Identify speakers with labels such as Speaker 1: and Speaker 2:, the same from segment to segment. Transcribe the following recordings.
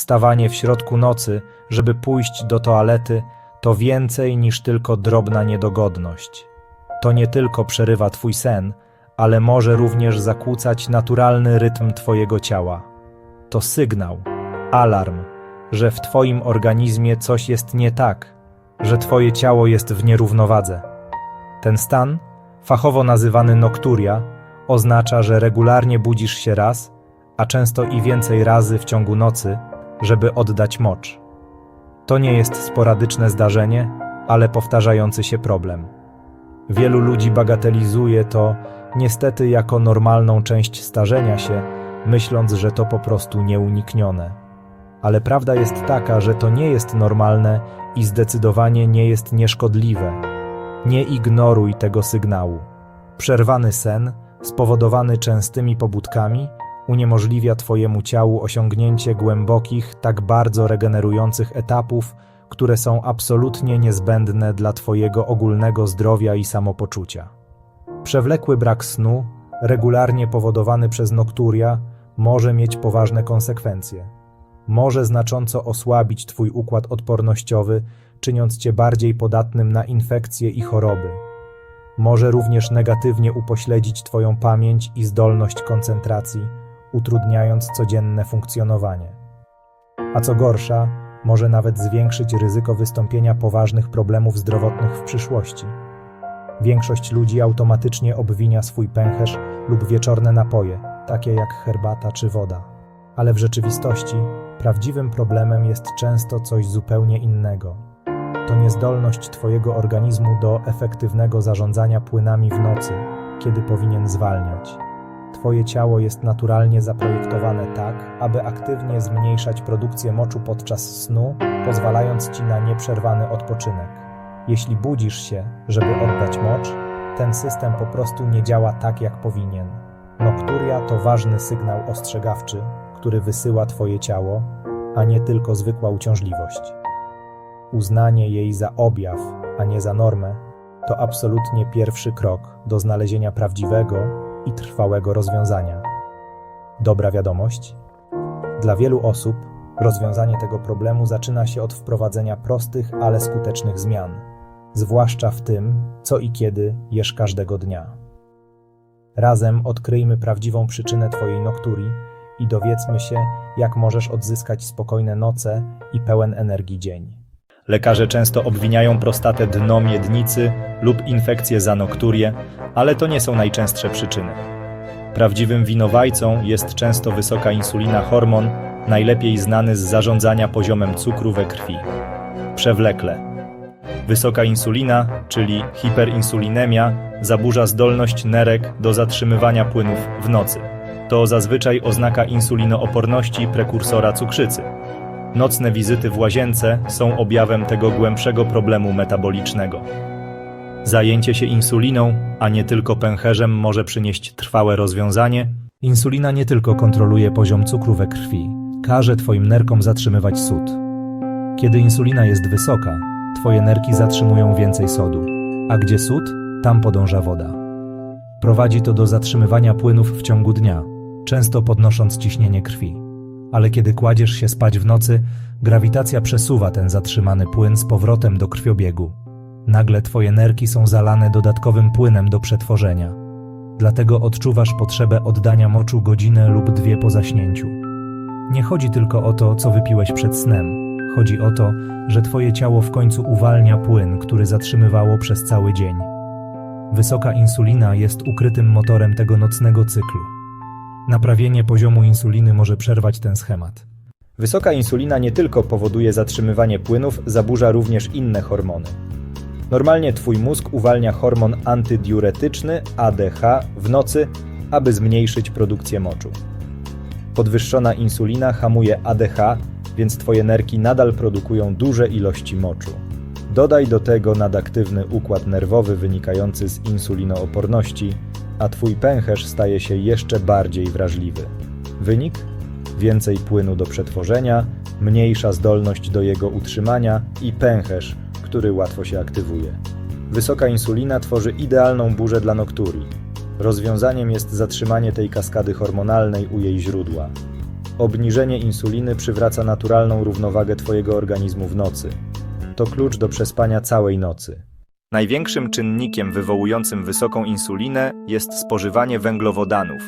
Speaker 1: Wstawanie w środku nocy, żeby pójść do toalety, to więcej niż tylko drobna niedogodność. To nie tylko przerywa twój sen, ale może również zakłócać naturalny rytm twojego ciała. To sygnał, alarm, że w twoim organizmie coś jest nie tak, że twoje ciało jest w nierównowadze. Ten stan, fachowo nazywany nokturia, oznacza, że regularnie budzisz się raz, a często i więcej razy w ciągu nocy, żeby oddać mocz. To nie jest sporadyczne zdarzenie, ale powtarzający się problem. Wielu ludzi bagatelizuje to niestety jako normalną część starzenia się, myśląc, że to po prostu nieuniknione. Ale prawda jest taka, że to nie jest normalne i zdecydowanie nie jest nieszkodliwe. Nie ignoruj tego sygnału. Przerwany sen, spowodowany częstymi pobudkami, uniemożliwia Twojemu ciału osiągnięcie głębokich, tak bardzo regenerujących etapów, które są absolutnie niezbędne dla Twojego ogólnego zdrowia i samopoczucia. Przewlekły brak snu, regularnie powodowany przez nokturia, może mieć poważne konsekwencje. Może znacząco osłabić Twój układ odpornościowy, czyniąc Cię bardziej podatnym na infekcje i choroby. Może również negatywnie upośledzić Twoją pamięć i zdolność koncentracji, utrudniając codzienne funkcjonowanie. A co gorsza, może nawet zwiększyć ryzyko wystąpienia poważnych problemów zdrowotnych w przyszłości. Większość ludzi automatycznie obwinia swój pęcherz lub wieczorne napoje, takie jak herbata czy woda. Ale w rzeczywistości prawdziwym problemem jest często coś zupełnie innego. To niezdolność Twojego organizmu do efektywnego zarządzania płynami w nocy, kiedy powinien zwalniać. Twoje ciało jest naturalnie zaprojektowane tak, aby aktywnie zmniejszać produkcję moczu podczas snu, pozwalając Ci na nieprzerwany odpoczynek. Jeśli budzisz się, żeby oddać mocz, ten system po prostu nie działa tak, jak powinien. Nokturia to ważny sygnał ostrzegawczy, który wysyła Twoje ciało, a nie tylko zwykła uciążliwość. Uznanie jej za objaw, a nie za normę, to absolutnie pierwszy krok do znalezienia prawdziwego i trwałego rozwiązania. Dobra wiadomość? Dla wielu osób rozwiązanie tego problemu zaczyna się od wprowadzenia prostych, ale skutecznych zmian, zwłaszcza w tym, co i kiedy jesz każdego dnia. Razem odkryjmy prawdziwą przyczynę Twojej nokturii i dowiedzmy się, jak możesz odzyskać spokojne noce i pełen energii dzień. Lekarze często obwiniają prostatę dno miednicy lub infekcję za nokturię, ale to nie są najczęstsze przyczyny. Prawdziwym winowajcą jest często wysoka insulina hormon, najlepiej znany z zarządzania poziomem cukru we krwi. Przewlekle. Wysoka insulina, czyli hiperinsulinemia, zaburza zdolność nerek do zatrzymywania płynów w nocy. To zazwyczaj oznaka insulinooporności prekursora cukrzycy. Nocne wizyty w łazience są objawem tego głębszego problemu metabolicznego. Zajęcie się insuliną, a nie tylko pęcherzem, może przynieść trwałe rozwiązanie. Insulina nie tylko kontroluje poziom cukru we krwi, każe Twoim nerkom zatrzymywać sód. Kiedy insulina jest wysoka, Twoje nerki zatrzymują więcej sodu, a gdzie sód, tam podąża woda. Prowadzi to do zatrzymywania płynów w ciągu dnia, często podnosząc ciśnienie krwi. Ale kiedy kładziesz się spać w nocy, grawitacja przesuwa ten zatrzymany płyn z powrotem do krwiobiegu. Nagle twoje nerki są zalane dodatkowym płynem do przetworzenia. Dlatego odczuwasz potrzebę oddania moczu godzinę lub dwie po zaśnięciu. Nie chodzi tylko o to, co wypiłeś przed snem. Chodzi o to, że twoje ciało w końcu uwalnia płyn, który zatrzymywało przez cały dzień. Wysoka insulina jest ukrytym motorem tego nocnego cyklu. Naprawienie poziomu insuliny może przerwać ten schemat. Wysoka insulina nie tylko powoduje zatrzymywanie płynów, zaburza również inne hormony. Normalnie Twój mózg uwalnia hormon antydiuretyczny ADH w nocy, aby zmniejszyć produkcję moczu. Podwyższona insulina hamuje ADH, więc Twoje nerki nadal produkują duże ilości moczu. Dodaj do tego nadaktywny układ nerwowy wynikający z insulinooporności, a Twój pęcherz staje się jeszcze bardziej wrażliwy. Wynik? Więcej płynu do przetworzenia, mniejsza zdolność do jego utrzymania i pęcherz, który łatwo się aktywuje. Wysoka insulina tworzy idealną burzę dla nokturii. Rozwiązaniem jest zatrzymanie tej kaskady hormonalnej u jej źródła. Obniżenie insuliny przywraca naturalną równowagę Twojego organizmu w nocy. To klucz do przespania całej nocy. Największym czynnikiem wywołującym wysoką insulinę jest spożywanie węglowodanów,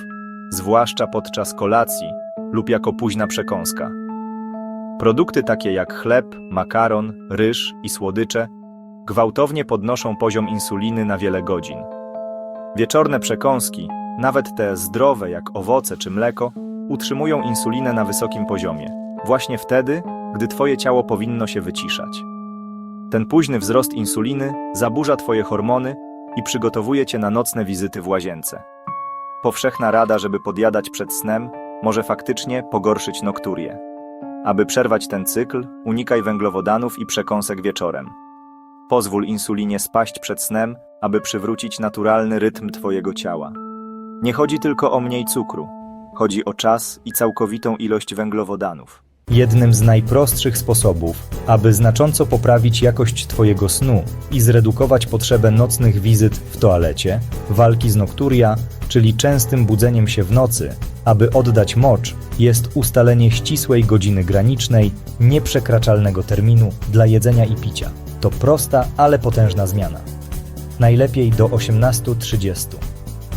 Speaker 1: zwłaszcza podczas kolacji lub jako późna przekąska. Produkty takie jak chleb, makaron, ryż i słodycze gwałtownie podnoszą poziom insuliny na wiele godzin. Wieczorne przekąski, nawet te zdrowe jak owoce czy mleko, utrzymują insulinę na wysokim poziomie, właśnie wtedy, gdy Twoje ciało powinno się wyciszać. Ten późny wzrost insuliny zaburza Twoje hormony i przygotowuje Cię na nocne wizyty w łazience. Powszechna rada, żeby podjadać przed snem, może faktycznie pogorszyć nokturię. Aby przerwać ten cykl, unikaj węglowodanów i przekąsek wieczorem. Pozwól insulinie spaść przed snem, aby przywrócić naturalny rytm Twojego ciała. Nie chodzi tylko o mniej cukru. Chodzi o czas i całkowitą ilość węglowodanów. Jednym z najprostszych sposobów, aby znacząco poprawić jakość Twojego snu i zredukować potrzebę nocnych wizyt w toalecie, walki z nokturia, czyli częstym budzeniem się w nocy, aby oddać mocz, jest ustalenie ścisłej godziny granicznej, nieprzekraczalnego terminu dla jedzenia i picia. To prosta, ale potężna zmiana. Najlepiej do 18.30.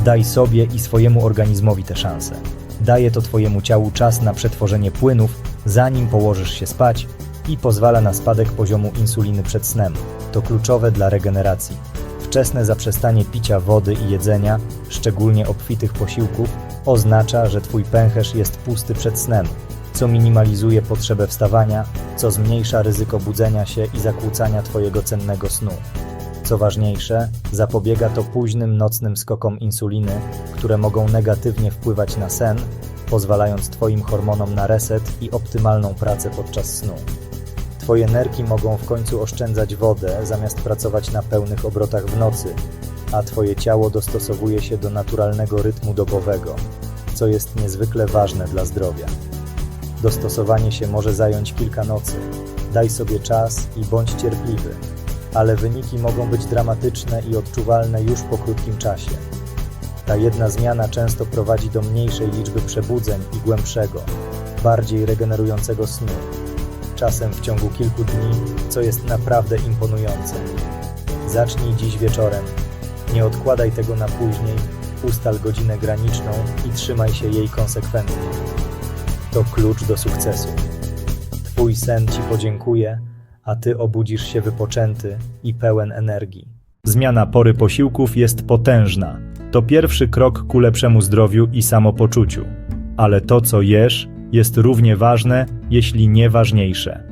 Speaker 1: Daj sobie i swojemu organizmowi tę szansę. Daje to Twojemu ciału czas na przetworzenie płynów, zanim położysz się spać i pozwala na spadek poziomu insuliny przed snem. To kluczowe dla regeneracji. Wczesne zaprzestanie picia wody i jedzenia, szczególnie obfitych posiłków, oznacza, że Twój pęcherz jest pusty przed snem, co minimalizuje potrzebę wstawania, co zmniejsza ryzyko budzenia się i zakłócania Twojego cennego snu. Co ważniejsze, zapobiega to późnym nocnym skokom insuliny, które mogą negatywnie wpływać na sen, pozwalając Twoim hormonom na reset i optymalną pracę podczas snu. Twoje nerki mogą w końcu oszczędzać wodę zamiast pracować na pełnych obrotach w nocy, a Twoje ciało dostosowuje się do naturalnego rytmu dobowego, co jest niezwykle ważne dla zdrowia. Dostosowanie się może zająć kilka nocy. Daj sobie czas i bądź cierpliwy, ale wyniki mogą być dramatyczne i odczuwalne już po krótkim czasie. Ta jedna zmiana często prowadzi do mniejszej liczby przebudzeń i głębszego, bardziej regenerującego snu. Czasem w ciągu kilku dni, co jest naprawdę imponujące. Zacznij dziś wieczorem. Nie odkładaj tego na później, ustal godzinę graniczną i trzymaj się jej konsekwentnie. To klucz do sukcesu. Twój sen ci podziękuje, a ty obudzisz się wypoczęty i pełen energii. Zmiana pory posiłków jest potężna. To pierwszy krok ku lepszemu zdrowiu i samopoczuciu. Ale to, co jesz, jest równie ważne, jeśli nie ważniejsze.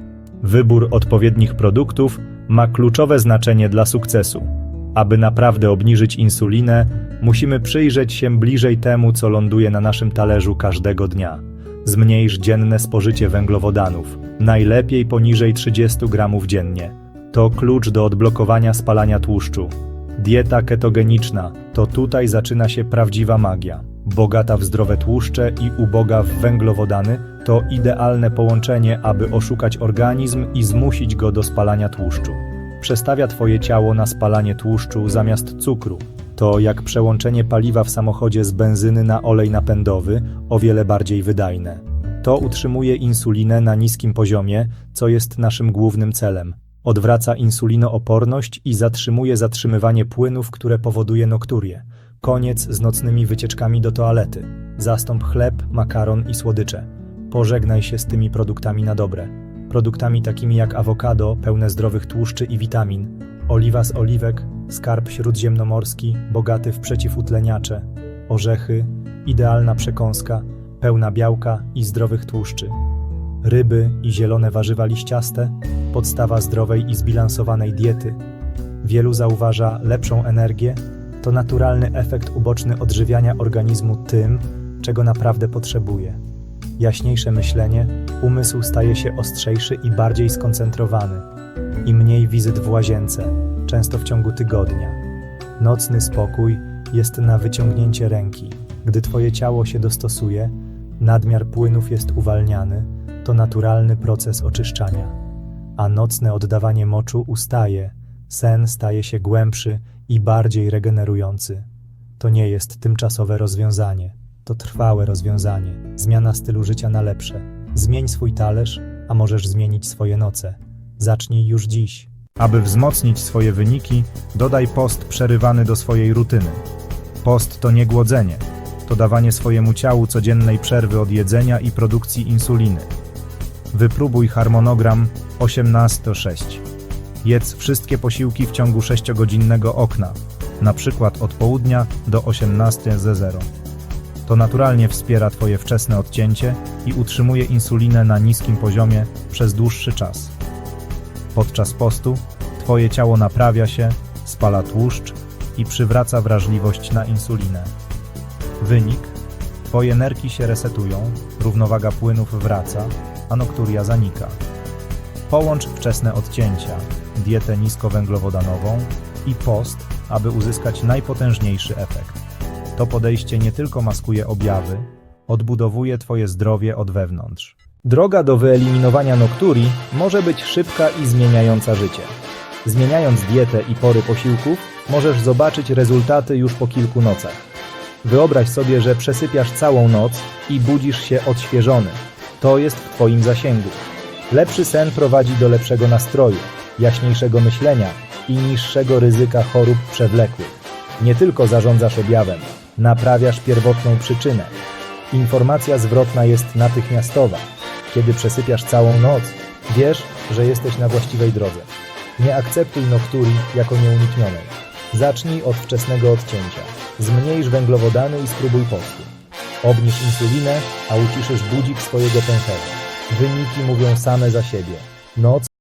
Speaker 1: Wybór odpowiednich produktów ma kluczowe znaczenie dla sukcesu. Aby naprawdę obniżyć insulinę, musimy przyjrzeć się bliżej temu, co ląduje na naszym talerzu każdego dnia. Zmniejsz dzienne spożycie węglowodanów, najlepiej poniżej 30 gramów dziennie. To klucz do odblokowania spalania tłuszczu. Dieta ketogeniczna to tutaj zaczyna się prawdziwa magia. Bogata w zdrowe tłuszcze i uboga w węglowodany to idealne połączenie, aby oszukać organizm i zmusić go do spalania tłuszczu. Przestawia Twoje ciało na spalanie tłuszczu zamiast cukru. To jak przełączenie paliwa w samochodzie z benzyny na olej napędowy, o wiele bardziej wydajne. To utrzymuje insulinę na niskim poziomie, co jest naszym głównym celem. Odwraca insulinooporność i zatrzymuje zatrzymywanie płynów, które powoduje nokturię. Koniec z nocnymi wycieczkami do toalety. Zastąp chleb, makaron i słodycze. Pożegnaj się z tymi produktami na dobre. Produktami takimi jak awokado, pełne zdrowych tłuszczy i witamin, oliwa z oliwek, skarb śródziemnomorski, bogaty w przeciwutleniacze, orzechy, idealna przekąska, pełna białka i zdrowych tłuszczy. Ryby i zielone warzywa liściaste, podstawa zdrowej i zbilansowanej diety. Wielu zauważa lepszą energię, to naturalny efekt uboczny odżywiania organizmu tym, czego naprawdę potrzebuje. Jaśniejsze myślenie, umysł staje się ostrzejszy i bardziej skoncentrowany. I mniej wizyt w łazience, często w ciągu tygodnia. Nocny spokój jest na wyciągnięcie ręki. Gdy Twoje ciało się dostosuje, nadmiar płynów jest uwalniany, to naturalny proces oczyszczania. A nocne oddawanie moczu ustaje, sen staje się głębszy i bardziej regenerujący. To nie jest tymczasowe rozwiązanie. to trwałe rozwiązanie, zmiana stylu życia na lepsze. Zmień swój talerz, a możesz zmienić swoje noce. Zacznij już dziś.
Speaker 2: Aby wzmocnić swoje wyniki, dodaj post przerywany do swojej rutyny. Post to nie głodzenie, to dawanie swojemu ciału codziennej przerwy od jedzenia i produkcji insuliny. Wypróbuj harmonogram 18-6. Jedz wszystkie posiłki w ciągu 6-godzinnego okna, na przykład od południa do 18.00. To naturalnie wspiera Twoje wczesne odcięcie i utrzymuje insulinę na niskim poziomie przez dłuższy czas. Podczas postu Twoje ciało naprawia się, spala tłuszcz i przywraca wrażliwość na insulinę. Wynik: Twoje nerki się resetują, równowaga płynów wraca, a nokturia zanika. Połącz wczesne odcięcia, dietę niskowęglowodanową i post, aby uzyskać najpotężniejszy efekt. To podejście nie tylko maskuje objawy, odbudowuje Twoje zdrowie od wewnątrz.
Speaker 1: Droga do wyeliminowania nokturii może być szybka i zmieniająca życie. Zmieniając dietę i pory posiłków, możesz zobaczyć rezultaty już po kilku nocach. Wyobraź sobie, że przesypiasz całą noc i budzisz się odświeżony. To jest w Twoim zasięgu. Lepszy sen prowadzi do lepszego nastroju, jaśniejszego myślenia i niższego ryzyka chorób przewlekłych. Nie tylko zarządzasz objawem, naprawiasz pierwotną przyczynę. Informacja zwrotna jest natychmiastowa. Kiedy przesypiasz całą noc, wiesz, że jesteś na właściwej drodze. Nie akceptuj nokturii jako nieuniknionej. Zacznij od wczesnego odcięcia. Zmniejsz węglowodany i spróbuj postu. Obniż insulinę, a uciszysz budzik swojego pęcherza. Wyniki mówią same za siebie. Noc